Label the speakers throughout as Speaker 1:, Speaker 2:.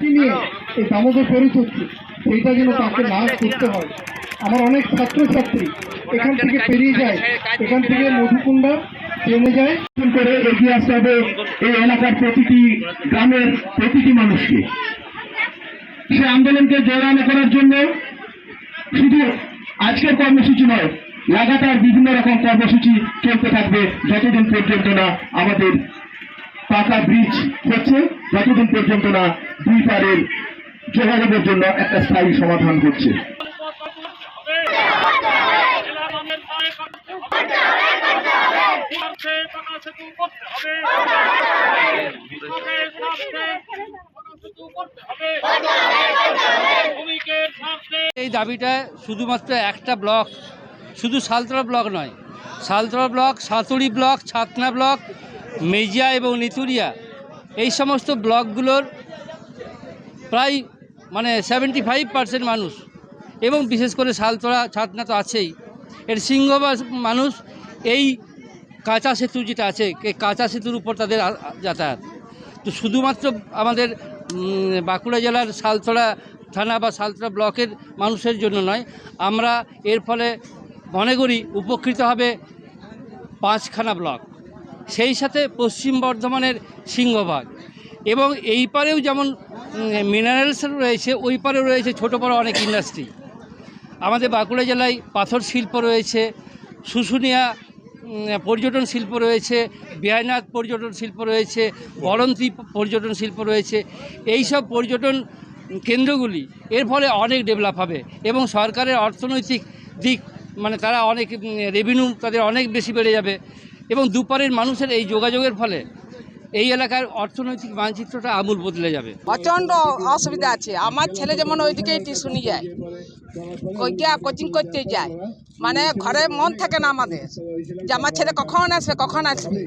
Speaker 1: নিয়ে এই দামোদর ফেরি চলছে। সেইটা যেন তাকে না করতে হয়। আমার অনেক ছাত্রছাত্রী এখান থেকে পেরিয়ে যায়। এখান থেকে মধুকুণ্ডা ট্রেনে যায়।
Speaker 2: করে এগিয়ে আসতে হবে এই এলাকার প্রতিটি গ্রামের প্রতিটি মানুষকে। সে আন্দোলনকে জোরালো করার জন্য শুধু আজকের কর্মসূচি নয় লাগাতার বিভিন্ন রকম কর্মসূচি চলতে থাকবে যতদিন পর্যন্ত না আমাদের পাকা ব্রিজ হচ্ছে যতদিন পর্যন্ত না দুই যোগাযোগের জন্য একটা স্থায়ী সমাধান
Speaker 3: স্বার্থে
Speaker 4: এই দাবিটা শুধুমাত্র একটা ব্লক, শুধু সালতরা ব্লক নয় Saltora block, Saturi block, Chhatna block, Mejia এবং নিতুরিয়া, এই সমস্ত ব্লকগুলোর প্রায় মানে সেভেন্টি ফাইভ পার্সেন্ট মানুষ। এবং বিশেষ করে সালতরা ছাতনা তো আছেই। এর সিংহবাস মানুষ এই কাঁচা সেতু যেটা আছে কাঁচা সেতুর উপর তাদের যাতায়াত। তো শুধুমাত্র আমাদের বাঁকুড়া জেলার সালতরা থানা বা সালতরা ব্লকের মানুষের জন্য নয়, আমরা এর ফলে মনে করি উপকৃত হবে পাঁচখানা ব্লক। সেই সাথে পশ্চিম বর্ধমানের সিংহভাগ। এবং এই পারেও যেমন মিনারেলস রয়েছে, ওই পারেও রয়েছে, ছোটো বড়ো অনেক ইন্ডাস্ট্রি আমাদের বাঁকুড়া জেলায় পাথর শিল্প রয়েছে, শুশুনিয়া পর্যটন শিল্প রয়েছে বিহাইনাথ পর্যটন শিল্প রয়েছে, বরন্তি পর্যটন শিল্প রয়েছে। এই সব পর্যটন কেন্দ্রগুলি এর ফলে অনেক ডেভেলপ হবে এবং সরকারের অর্থনৈতিক দিক মানে তারা অনেক রেভিনিউ তাদের অনেক বেশি বেড়ে যাবে এবং দুপারের মানুষের এই যোগাযোগের ফলে এই এলাকার অর্থনৈতিক মানচিত্রটা আমূল বদলে যাবে।
Speaker 5: প্রচণ্ড অসুবিধা আছে। আমার ছেলে যেমন ওইদিকে টিউশনি যায় ওইটা কোচিং করতে যায় মানে ঘরে মন থাকে না আমাদের। যে আমার ছেলে কখন আসবে কখন আসবে?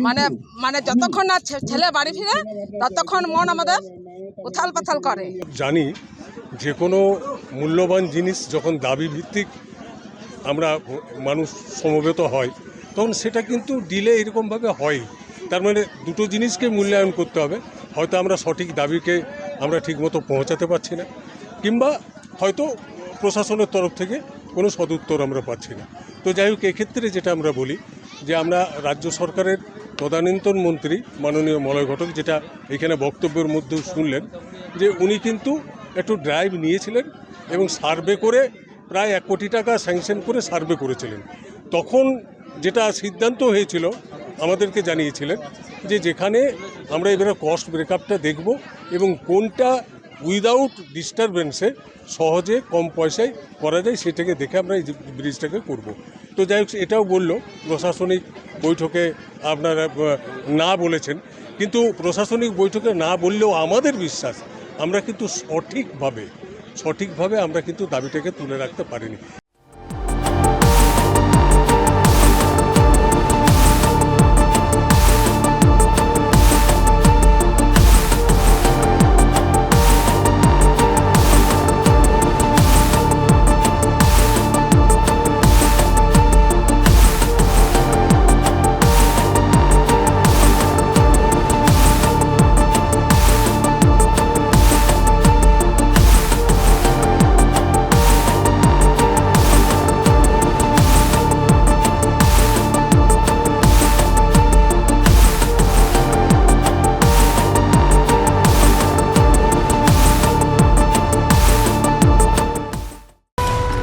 Speaker 5: মানে মানে যতক্ষণ না ছে- ছেলে বাড়ি ফিরে ততক্ষণ মন আমাদের উথাল পাথাল করে।
Speaker 6: জানি যে কোনো মূল্যবান জিনিস যখন দাবি ভিত্তিক আমরা মানুষ সমবেত হয় তখন সেটা কিন্তু ডিলে এরকমভাবে হয়। তার মানে দুটো জিনিসকে মূল্যায়ন করতে হবে। হয়তো আমরা সঠিক দাবিকে আমরা ঠিকমতো পৌঁছাতে পারছি না, কিংবা হয়তো প্রশাসনের তরফ থেকে কোনো সদুত্তর আমরা পাচ্ছি না। তো যাই হোক, এক্ষেত্রে যেটা আমরা বলি যে আমরা রাজ্য সরকারের তদানীন্তন মন্ত্রী মাননীয় মলয় ঘটক যেটা এখানে বক্তব্যের মধ্যেও শুনলেন যে উনি কিন্তু একটু ড্রাইভ নিয়েছিলেন এবং সার্ভে করে প্রায় এক কোটি টাকা স্যাংশন করে সার্ভে করেছিলেন। তখন যেটা সিদ্ধান্ত হয়েছিল আমাদেরকে জানিয়েছিলেন যে যেখানে আমরা এবারে কস্ট ব্রেকআপটা দেখব এবং কোনটা উইদাউট ডিস্টারবেন্সে সহজে কম পয়সায় করা যায় সেটাকে দেখে আমরা এই ব্রিজটাকে করব। তো যাই হোক, এটাও বলল, প্রশাসনিক বৈঠকে আপনারা না বলেছেন। কিন্তু প্রশাসনিক বৈঠকে না বললেও আমাদের বিশ্বাস, আমরা কিন্তু সঠিকভাবে সঠিকভাবে আমরা কিন্তু দাবিটাকে তুলে রাখতে পারিনি।